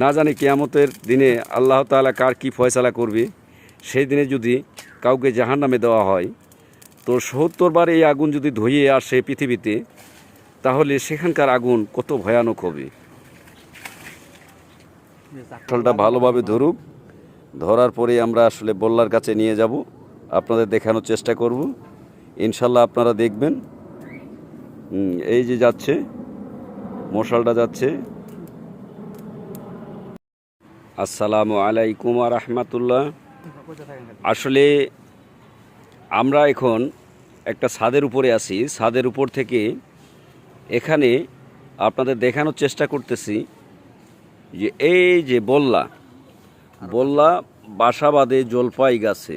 না জানি কেয়ামতের দিনে আল্লাহ তাআলা কার কি ফয়সালা করবে। সেই দিনে যদি কাউকে জাহান নামে দেওয়া হয়, তো সত্তর বার এই আগুন যদি ধুয়ে আসে পৃথিবীতে, তাহলে সেখানকার আগুন কত ভয়ানক হবে। ফলটা ভালোভাবে ধরুক, ধরার পরে আমরা আসলে বল্লার কাছে নিয়ে যাব, আপনাদের দেখানোর চেষ্টা করব। ইনশাল্লাহ আপনারা দেখবেন। এই যে যাচ্ছে, মশালটা যাচ্ছে। আসসালামু আলাইকুম রহমতুল্লাহ। আসলে আমরা এখন একটা ছাদের উপরে আছি। ছাদের উপর থেকে এখানে আপনাদের দেখানোর চেষ্টা করতেছি যে এই যে বল্লা বল্লা বাসা বাঁধে জলপাই গাছে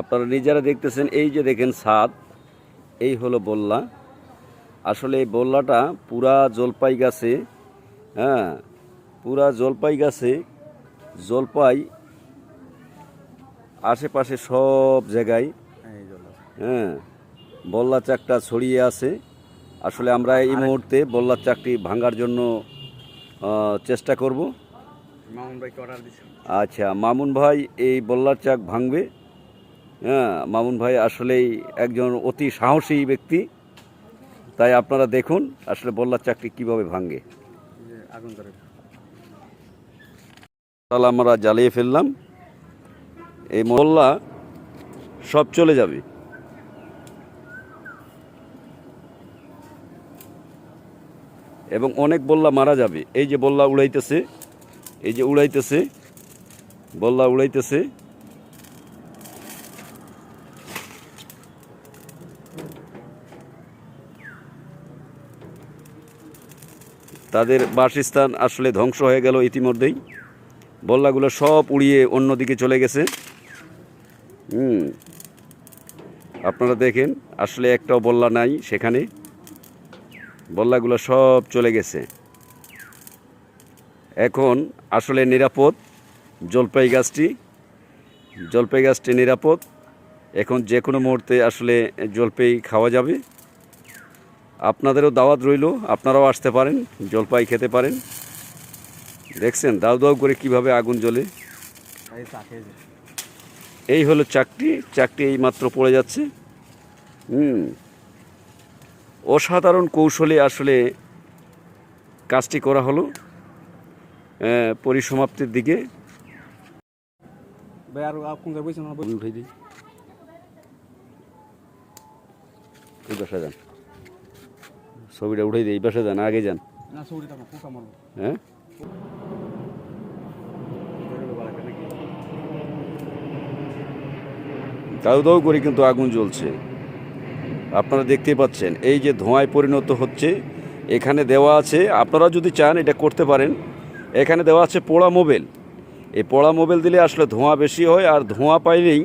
আপনারা নিজেরা দেখতেছেন, এই যে দেখেন ছাদ, এই হলো বল্লা। আসলে এই বল্লাটা পুরা জলপাই গাছে হ্যাঁ পুরা জলপাই গাছে জলপাই আশেপাশে সব জায়গায় হ্যাঁ বল্লা চাকটা ছড়িয়ে আছে। আসলে আমরা এই মুহূর্তে বল্লার চাকটি ভাঙার জন্য চেষ্টা করব। আচ্ছা মামুন ভাই এই বল্লার চাক ভাঙবে। হ্যাঁ মামুন ভাই আসলেই একজন অতি সাহসী ব্যক্তি। তাই আপনারা দেখুন আসলে বল্লার চাকটি কীভাবে ভাঙে। আগুন ধরে। তাহলে আমরা জ্বালিয়ে ফেললাম। এই মোল্লা সব চলে যাবে। এবং অনেক বল্লা মারা যাবে। এই যে বল্লা উড়াইতেছে, এই যে উড়াইতেছে, বল্লা উড়াইতেছে। তাদের বাসস্থান আসলে ধ্বংস হয়ে গেল ইতিমধ্যেই। বল্লাগুলো সব উড়িয়ে অন্যদিকে চলে গেছে। হুম। আপনারা দেখেন, আসলে একটাও বল্লা নাই সেখানে। বল্লাগুলো সব চলে গেছে। এখন আসলে নিরাপদ জলপাই গাছটি। জলপাই গাছটি নিরাপদ। এখন যে কোনো মুহূর্তে আসলে জলপাই খাওয়া যাবে। আপনাদেরও দাওয়াত রইল, আপনারাও আসতে পারেন, জলপাই খেতে পারেন। দেখছেন দাউ দাউ করে কীভাবে আগুন জ্বলে? এই হলো চাকটি চাকটি এই মাত্র পড়ে যাচ্ছে। হুম। অসাধারণ কৌশলে আসলে কাজটি করা হলো পরিসমাপ্তির দিকে। দিই। এই বাসা যান। ছবিটা উঠে দিই এই বাসা যান আগে যান। হ্যাঁ? দাউ দাউ করে কিন্তু আগুন জ্বলছে। আপনারা দেখতে পাচ্ছেন, এই যে ধোঁয়ায় পরিণত হচ্ছে, এখানে দেওয়া আছে, আপনারা যদি চান এটা করতে পারেন। এখানে দেওয়া আছে পোড়া মোবাইল। এই পোড়া মোবাইল দিলে আসলে ধোঁয়া বেশি হয় আর ধোঁয়া পাইলেই